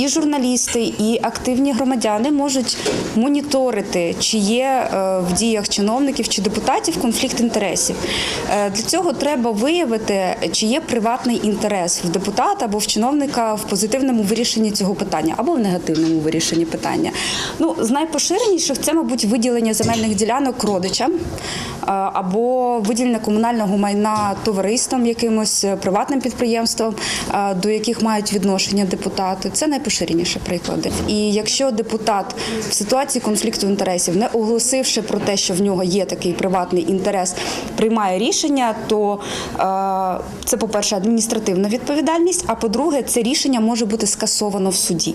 і журналісти, і активні громадяни можуть моніторити, чи є е, в діях чиновників чи депутатів конфлікт інтересів. Е, Для цього треба виявити, чи є приватний інтерес в депутата або в чиновника в позитивному вирішенні цього питання, або в негативному вирішенні питання. Ну, з найпоширеніших це, мабуть, виділення земельних ділянок родичам. е, Або виділення комунального майна товариствам, якимось приватним підприємствам, до яких мають відношення депутати. Це найпоширеніші приклади. І якщо депутат в ситуації конфлікту інтересів, не оголосивши про те, що в нього є такий приватний інтерес, приймає рішення, то е, це, по-перше, адміністративна відповідальність. А по-друге, це рішення може бути скасовано в суді.